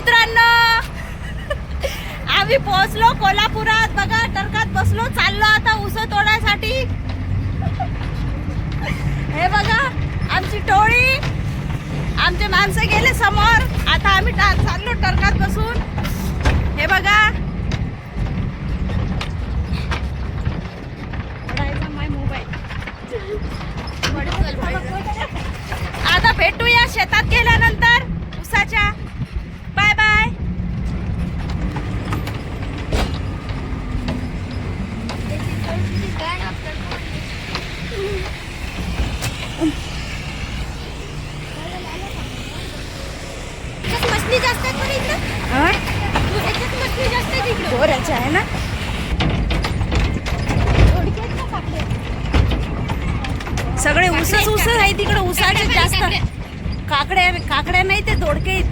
मित्रांनो आम्ही पोहोचलो कोल्हापुरात. बघा टरकात बसलो चाललो आता उस तोडायसाठी. हे बघा आमची टोळी आमचे माणसं गेले समोर. आता आम्ही टा- चाललो टरकात बसून. हे बघा. आता भेटूया शेतात गेल्यानंतर उसाच्या बाय बाय मछली जास्त आहेत बरं इकडं याच्यात मछली जास्त आहेत इकडं आहे ना? काकडे सगळे उसच उस आहे तिकडे उसाचे जास्त. काकड्या काकड्या नाही ते दोडके आहेत.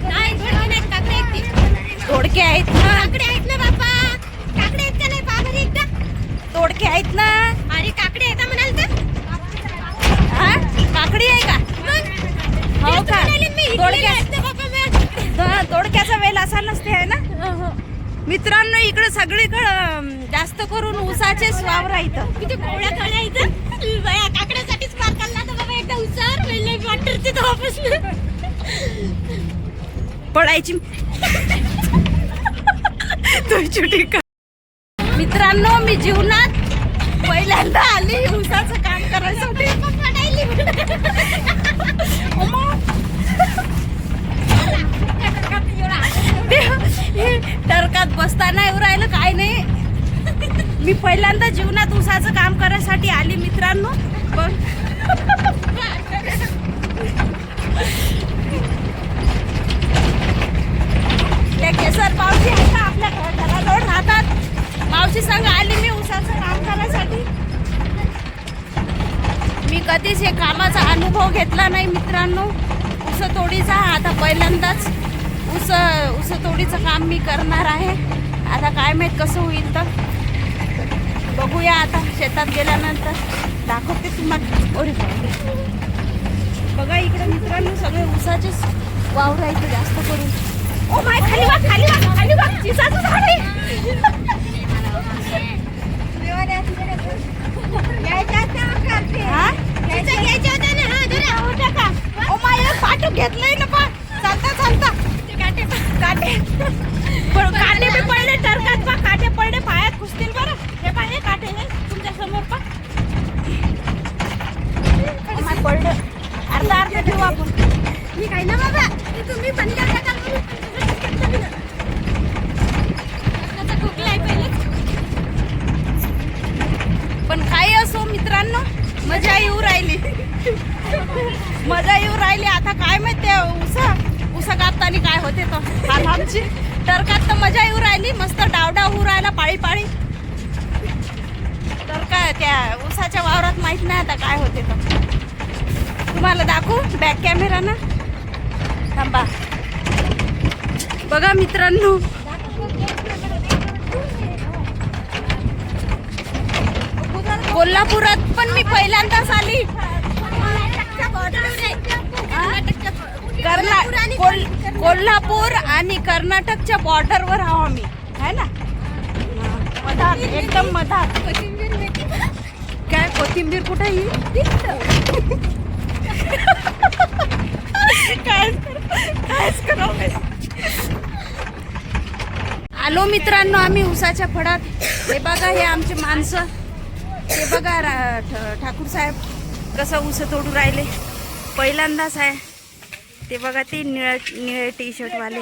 दोडके आहेत काकडे आहेत ना बापा काकडे आहेत का नाही पहा बरं एकदा दोडके आहेत ना? अरे काकडे आहेत म्हणाल तर? हा? काकडी आहे का? हो का. हा, दोडक्याचा वेल असा नसते आहे ना? मित्रांनो इकडे सगळीकडे जास्त करून उसाचेच वावर आहे इथं. किती कोवळ्या कळ्या इथं. काकड्यासाठीच तर बाबा एकदा तुझी ठीक मित्रांनो मी जीवनात मी पहिल्यांदा जीवनात उसाचं काम करायसाठी आली मित्रांनो. पण त्या केसर मावशी आहे का आपल्या घराजवळ राहतात. मावशी संग आली मी उसाचं काम करायसाठी. मी कधीच हे कामाचा अनुभव घेतला नाही मित्रांनो. ऊस तोडीचा आता पहिल्यांदाच. ऊस ऊस तोडीचं काम मी करणार आहे. आता काय माहीत कसं होईल तर. बघूया आता शेतात गेल्यानंतर. दाखवते तुम्हाला. ओरे बघा इकडे मित्रांनो सगळे ऊसाचेच वावर आहे इथे जास्त करून. ओ माय खाली खाली वाग खाली वाग चिसाचं झाड आहे हा? घ्यायच्या होत्या ना हा धरा होत्या का ओ माय पाठू घेतलंय ना पा चालता चालता ते काटे काटे पण काटे बी पडले टरकात पा काटे पडले पायात घुसतील बरं हे पा हे काटे हे तुमच्यासमोर पा ओ माय पडलं अर्धा अर्धा ठेवू आपण मी काय ना बाबा ते तुम्ही बंद करा का म्हणून आता खोकला आहे पहिलेच पण काही असो मित्रांनो मजा येऊ राहिली. मजा येऊ राहिली. आता काय माहिती उसा उसा कापताना काय होते तर आमची. टरकात तर मजा येऊ राहिली. मस्त डावडा होऊ राहिला पाळी पाळी. तर काय त्या उसाच्या वावरात माहीत नाही आता काय होते तर तुम्हाला दाखवू? बॅक कॅमेरा ना? थांबा. बघा मित्रांनो. कोल्हापुरात पण मी पहिल्यांदाच आली. कोल्हापूर आणि कर्नाटकच्या बॉर्डरवर आहो आम्ही. है ना? मधात एकदम मधात. काय कोथिंबीर कुठे ही? काय? कायच करावं आलो मित्रांनो आम्ही उसाच्या फडात. हे बघा हे आमचे माणसं. हे बघा रा- ठ- ठाकूर साहेब कसं ऊस तोडू राहिले. पहिल्यांदाच आहे. ते बघा ते निळ निळे टी शर्टवाले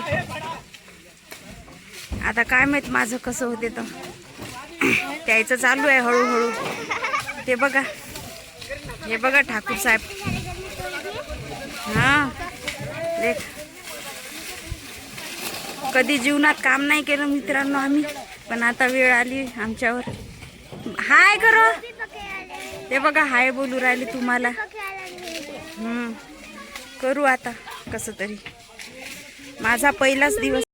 आता काय माहीत माझं कसं होते तर. त्याचं चालू आहे हळूहळू. ते बघा. हे बघा ठाकूर साहेब. हां. देख कधी जीवनात काम नाही केलं मित्रांनो आम्ही पण आता वेळ आली आमच्यावर. हाय करो. ते बघा हाय बोलू राहिले तुम्हाला. हम्म. करू आता कसं तरी. माझा पहिलाच दिवस.